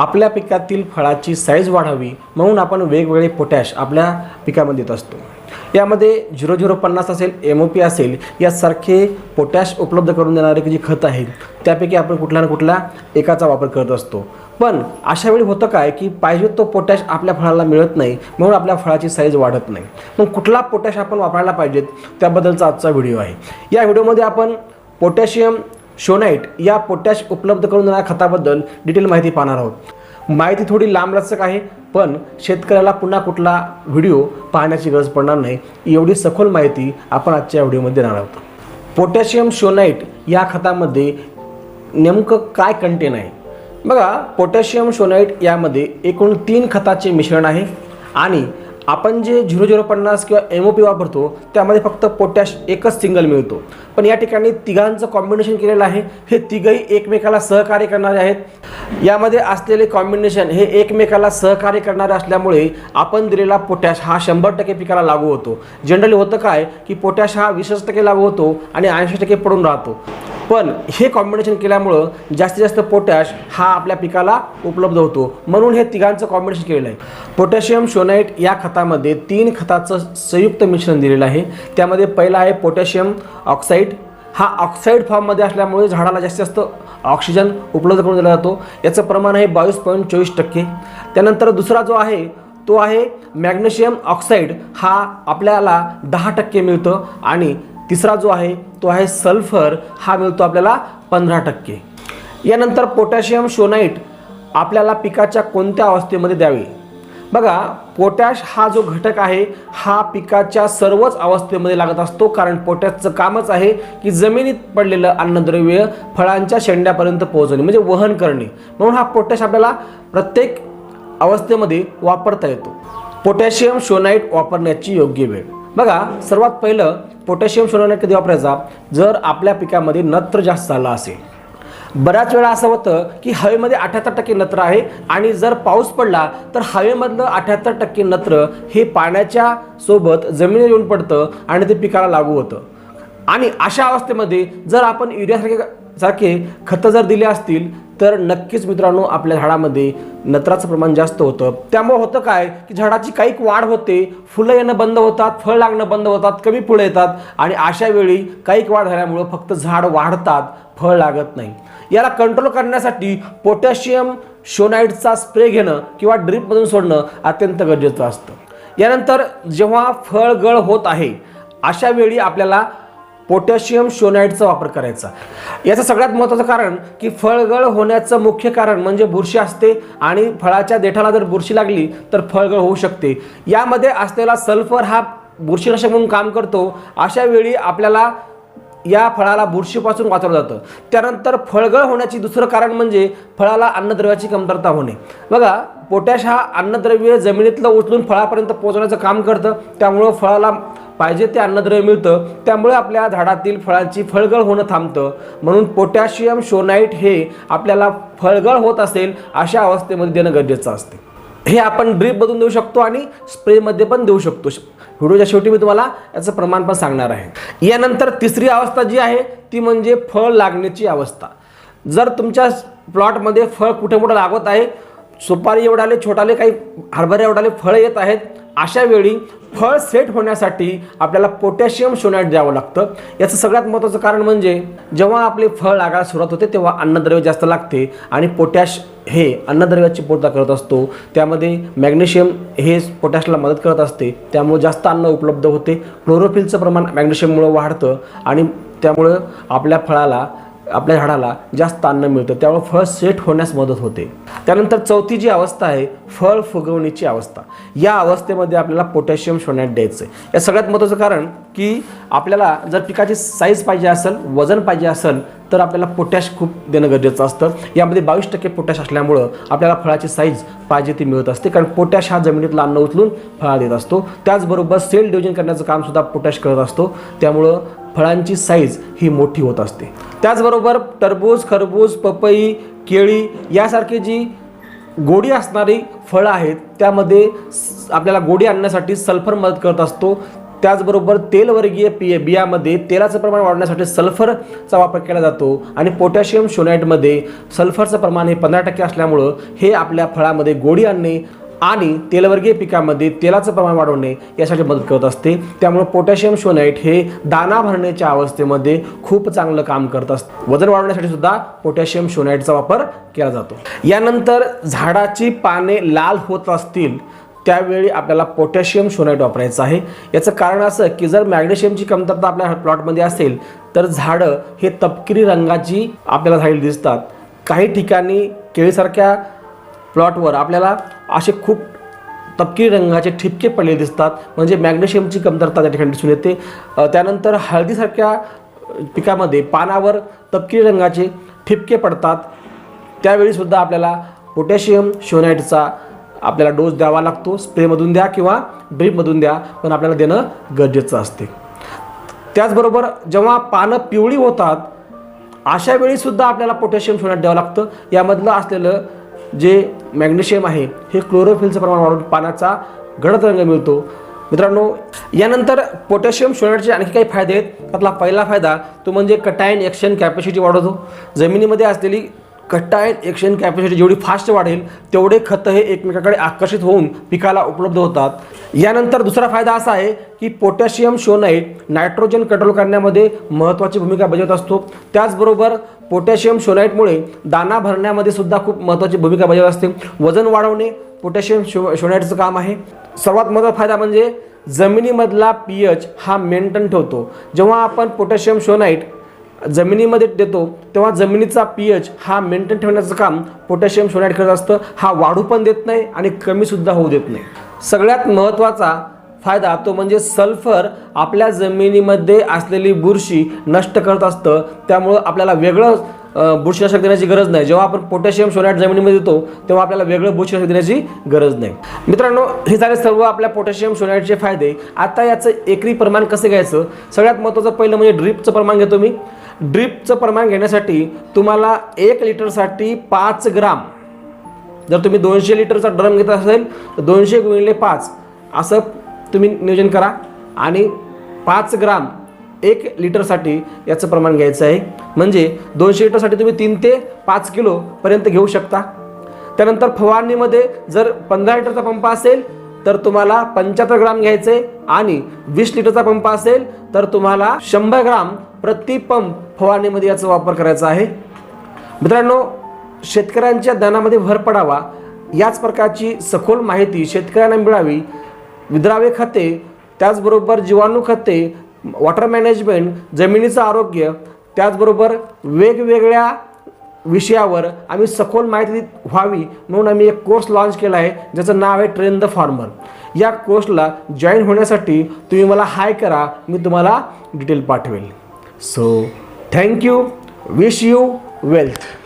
आपल्या पिकातील फळाची साईज वाढावी म्हणून आपण वेगवेगळे पोटॅश आपल्या पिकामध्ये देत असतो. यामध्ये झिरो झिरो पन्नास असेल एम ओ पी असेल यासारखे पोटॅश उपलब्ध करून देणारे जी खतं आहेत त्यापैकी आपण कुठला ना कुठला एकाचा वापर करत असतो. पण अशा वेळी होतं काय की पाहिजे तो पोटॅश आपल्या फळाला मिळत नाही म्हणून आपल्या फळाची साईज वाढत नाही. मग कुठला पोटॅश आपण वापरायला पाहिजेत त्याबद्दलचा आजचा व्हिडिओ आहे. या व्हिडिओमध्ये आपण पोटॅशियम शोनाईट या पोटॅश उपलब्ध करून देणाऱ्या खताबद्दल डिटेल माहिती पाहणार आहोत. माहिती थोडी लांबलचक आहे पण शेतकऱ्याला पुन्हा कुठला व्हिडिओ पाहण्याची गरज पडणार नाही एवढी सखोल माहिती आपण आजच्या व्हिडिओमध्ये देणार आहोत. पोटॅशियम शोनाईट या खतामध्ये नेमकं काय कंटेन आहे? बघा पोटॅशियम शोनाईट यामध्ये एकूण तीन खताचे मिश्रण आहे आणि आपण जे झिरो झिरो पन्नास किंवा एम ओ पी वापरतो त्यामध्ये फक्त पोटॅश एकच सिंगल मिळतो. पण या ठिकाणी तिघांचं कॉम्बिनेशन केलेलं आहे. हे तिघही एकमेकाला सहकार्य करणारे आहेत. यामध्ये असलेले कॉम्बिनेशन हे एकमेकाला सहकार्य करणारे असल्यामुळे आपण दिलेला पोटॅश हा शंभर टक्के पिकाला लागू होतो. जनरली होतं काय? की पोटॅश हा वीसच टक्के लागू होतो आणि ऐंशी टक्के पडून राहतो. पण हे कॉम्बिनेशन केल्यामुळं जास्तीत जास्त पोटॅश हा आपल्या पिकाला उपलब्ध होतो. म्हणून हे तिघांचं कॉम्बिनेशन केलेलं आहे. पोटॅशियम शोनाईट या खतामध्ये तीन खताचं संयुक्त मिश्रण दिलेलं आहे. त्यामध्ये पहिला आहे पोटॅशियम ऑक्साईड हा ऑक्साईड फॉर्ममध्ये असल्यामुळे झाडाला जास्तीत जास्त ऑक्सिजन उपलब्ध करून दिला जातो. याचं प्रमाण आहे बावीस पॉईंट चोवीस टक्के. त्यानंतर दुसरा जो आहे तो आहे मॅग्नेशियम ऑक्साईड हा आपल्याला दहा टक्के मिळतं आणि तिसरा जो आहे तो आहे सल्फर हा मिळतो आपल्याला पंधरा टक्के. यानंतर पोटॅशियम शोनाईट आपल्याला पिकाच्या कोणत्या अवस्थेमध्ये द्यावी? बघा पोटॅश हा जो घटक आहे हा पिकाच्या सर्वच अवस्थेमध्ये लागत असतो. कारण पोटॅशचं कामच आहे की जमिनीत पडलेलं अन्नद्रव्य फळांच्या शेंड्यापर्यंत पोहोचवणे म्हणजे वहन करणे. म्हणून हा पोटॅश आपल्याला प्रत्येक अवस्थेमध्ये वापरता येतो. पोटॅशियम शोनाईट वापरण्याची योग्य वेळ. बघा सर्वात पहिलं पोटॅशियम शोनाईट कधी वापरायचा? जर आपल्या पिकामध्ये नत्र जास्त झाला असेल. बऱ्याच वेळा असं होतं की हवेमध्ये अठ्याहत्तर टक्के नत्र आहे आणि जर पाऊस पडला तर हवेमधलं अठ्याहत्तर टक्के नत्र हे पाण्याच्या सोबत जमिनीवर येऊन पडतं आणि ते पिकाला लागू होतं. आणि अशा अवस्थेमध्ये जर आपण युरियासारखे सारखे खतं जर दिले असतील तर नक्कीच मित्रांनो आपल्या झाडामध्ये नत्राचं प्रमाण जास्त होतं. त्यामुळे होतं काय की झाडाची काही वाढ होते. फुलं येणं बंद होतात फळ लागणं बंद होतात कमी फुलं येतात आणि अशा वेळी काही वाढ झाल्यामुळं फक्त झाड वाढतात फळ लागत नाही. याला कंट्रोल करण्यासाठी पोटॅशियम शोनाईडचा स्प्रे घेणं किंवा ड्रीपमधून सोडणं अत्यंत गरजेचं असतं. यानंतर जेव्हा फळगळ होत आहे अशा वेळी आपल्याला पोटॅशियम शोनाईडचा वापर करायचा. याचं सगळ्यात महत्त्वाचं कारण की फळगळ होण्याचं मुख्य कारण म्हणजे बुरशी असते आणि फळाच्या देठाला जर बुरशी लागली तर फळगळ होऊ शकते. यामध्ये असलेला सल्फर हा बुरशीनाशक म्हणून काम करतो. अशा वेळी आपल्याला या फळाला बुरशीपासून वाचवलं जातं. त्यानंतर फळगळ होण्याची दुसरं कारण म्हणजे फळाला अन्नद्रव्याची कमतरता होणे. बघा पोटॅश हा अन्नद्रव्य जमिनीतलं उचलून फळापर्यंत पोहोचवण्याचं काम करतं. त्यामुळं फळाला पाहिजे ते अन्नद्रव्य मिळतं. त्यामुळे आपल्या झाडातील फळांची फळगळ होणं थांबतं. म्हणून पोटॅशियम शोनाईट हे आपल्याला फळगळ होत असेल अशा अवस्थेमध्ये देणं गरजेचं असते. हे आपण ड्रीपमधून देऊ शकतो आणि स्प्रेमध्ये पण देऊ शकतो. व्हिडिओच्या शेवटी मी तुम्हाला याचं प्रमाण पण सांगणार आहे. यानंतर तिसरी अवस्था जी आहे ती म्हणजे फळ लागण्याची अवस्था. जर तुमच्या प्लॉटमध्ये फळ कुठे कुठं लागत आहे सुपारी एवढाले छोटाले काही हरभरे एवढाले फळं येत आहेत अशा वेळी फळ सेट होण्यासाठी आपल्याला पोटॅशियम शोनाईट द्यावं लागतं. याचं सगळ्यात महत्त्वाचं कारण म्हणजे जेव्हा आपले फळ लागायला सुरुवात होते तेव्हा अन्नद्रव्य जास्त लागते आणि पोटॅश हे अन्नद्रव्याची पूर्ता करत असतो. त्यामध्ये मॅग्नेशियम हे पोटॅशला मदत करत असते. त्यामुळे जास्त अन्न उपलब्ध होते. क्लोरोफिलचं प्रमाण मॅग्नेशियममुळं वाढतं आणि त्यामुळं आपल्या फळाला आपल्या झाडाला जास्त अन्न मिळतं त्यामुळे फळ सेट होण्यास मदत होते. त्यानंतर चौथी जी अवस्था आहे फळ फुगवणीची अवस्था. या अवस्थेमध्ये आपल्याला पोटॅशियम शोण्यात द्यायचं आहे या सगळ्यात महत्त्वाचं कारण की आपल्याला जर पिकाची साईज पाहिजे असेल वजन पाहिजे असेल तर आपल्याला पोटॅश खूप देणं गरजेचं असतं. यामध्ये बावीस टक्के पोटॅश असल्यामुळं आपल्याला फळाची साईज पाहिजे ती मिळत असते. कारण पोटॅश हा जमिनीतला अन्न उचलून फळा देत असतो. त्याचबरोबर सेल डिव्हिजन करण्याचं कामसुद्धा पोटॅश करत असतो. त्यामुळं फळांची साईज ही मोठी होत असते. त्याचबरोबर टरबूज खरबूज पपई केळी यासारखी जी गोडी असणारी फळं आहेत त्यामध्ये आपल्याला गोडी आणण्यासाठी सल्फर मदत करत असतो. त्याचबरोबर तेलवर्गीय पि बियामध्ये तेलाचं प्रमाण वाढवण्यासाठी सल्फरचा वापर केला जातो आणि पोटॅशियम शोनाईटमध्ये सल्फरचं प्रमाण हे पंधरा टक्के असल्यामुळं हे आपल्या फळामध्ये गोडी आणणे आणि तेलवर्गीय पिकामध्ये तेलाचं प्रमाण वाढवणे यासाठी मदत करत असते. त्यामुळे पोटॅशियम शोनाईट हे दाना भरण्याच्या अवस्थेमध्ये खूप चांगलं काम करत असतं. वजन वाढवण्यासाठी सुद्धा पोटॅशियम शोनाईटचा वापर केला जातो. यानंतर झाडाची पाने लाल होत असतील त्यावेळी आपल्याला पोटॅशियम शोनाईट वापरायचं आहे. याचं कारण असं की जर मॅग्नेशियमची कमतरता आपल्या प्लॉटमध्ये असेल तर झाडं हे तपकिरी रंगाची आपल्याला झालेली दिसतात. काही ठिकाणी केळीसारख्या प्लॉटवर आपल्याला असे खूप तपकिरी रंगाचे ठिपके पडलेले दिसतात. म्हणजे मॅग्नेशियमची कमतरता त्या ठिकाणी दिसून येते. त्यानंतर हळदीसारख्या पिकामध्ये पानावर तपकिरी रंगाचे ठिपके पडतात. त्यावेळीसुद्धा आपल्याला पोटॅशियम शोनाईटचा आपल्याला डोस द्यावा लागतो स्प्रेमधून द्या किंवा ड्रीपमधून द्या पण आपल्याला देणं गरजेचं असते. त्याचबरोबर जेव्हा पानं पिवळी होतात अशा वेळीसुद्धा आपल्याला पोटॅशियम सोन्यात द्यावं लागतं. यामधलं असलेलं जे मॅग्नेशियम आहे हे क्लोरोफिलचं प्रमाण वाढून पाण्याचा गडद रंग मिळतो. मित्रांनो यानंतर पोटॅशियम सोन्याचे आणखी काही फायदे आहेत. त्यातला पहिला फायदा तो म्हणजे कटायन एक्शन कॅपॅसिटी वाढवतो. जमिनीमध्ये असलेली कट्टायन एक्शन कॅपॅसिटी जेवढी फास्ट वाढेल तेवढे खतं हे एकमेकाकडे आकर्षित होऊन पिकाला उपलब्ध होतात. यानंतर दुसरा फायदा असा आहे की पोटॅशियम शोनाईट नायट्रोजन कंट्रोल करण्यामध्ये महत्त्वाची भूमिका बजावत असतो. त्याचबरोबर पोटॅशियम शोनाईटमुळे दाना भरण्यामध्ये सुद्धा खूप महत्त्वाची भूमिका बजावत असते. वजन वाढवणे पोटॅशियम शो शोनाईटचं काम आहे. सर्वात महत्त्वाचा फायदा म्हणजे जमिनीमधला पी एच हा मेंटेन ठेवतो. जेव्हा आपण पोटॅशियम शोनाईट जमिनीमध्ये देतो तेव्हा जमिनीचा पी एच हा मेंटेन ठेवण्याचं काम पोटॅशियम शोनाईट करत असतं. हा वाढू पण देत नाही आणि कमीसुद्धा होऊ देत नाही. सगळ्यात महत्त्वाचा फायदा तो म्हणजे सल्फर आपल्या जमिनीमध्ये असलेली बुरशी नष्ट करत असतं. त्यामुळं आपल्याला वेगळं बुरशीनाशक देण्याची गरज नाही. जेव्हा आपण पोटॅशियम शोनाईट जमिनीमध्ये देतो तेव्हा आपल्याला वेगळं बुरशीनाशक देण्याची गरज नाही. मित्रांनो हे झाले सर्व आपल्या पोटॅशियम शोनाईटचे फायदे. आता याचं एकरी प्रमाण कसं घ्यायचं? सगळ्यात महत्त्वाचं पहिलं म्हणजे ड्रीपचं प्रमाण घेतो मी. ड्रीपचं प्रमाण घेण्यासाठी तुम्हाला एक लिटरसाठी पाच ग्राम. जर तुम्ही दोनशे लिटरचा ड्रम घेत असेल तर दोनशे गुणिले पाच. असं तुम्ही नियोजन करा. आणि पाच ग्राम एक लिटरसाठी याचं प्रमाण घ्यायचं आहे. म्हणजे दोनशे लिटरसाठी तुम्ही तीन ते पाच किलोपर्यंत घेऊ शकता. त्यानंतर फवारणीमध्ये जर पंधरा लिटरचा पंप असेल तर तुम्हाला पंच्याहत्तर ग्राम घ्यायचे आणि वीस लिटरचा पंप असेल तर तुम्हाला शंभर ग्राम प्रति पंप फवारणीमध्ये याचा वापर करायचा आहे. मित्रांनो शेतकऱ्यांच्या ज्ञानामध्ये भर पडावा याच प्रकारची सखोल माहिती शेतकऱ्यांना मिळावी. विद्रावे खते त्याचबरोबर जीवाणू खते वॉटर मॅनेजमेंट जमिनीचं आरोग्य त्याचबरोबर वेगवेगळ्या विषयावर आम्ही सखोल माहिती व्हावी म्हणून आम्ही एक कोर्स लॉन्च केला आहे ज्याचं नाव आहे ट्रेन द फार्मर या कोर्सला जॉईन होण्यासाठी तुम्ही मला हाय करा मी तुम्हाला डिटेल पाठवेल. So thank you wish you wealth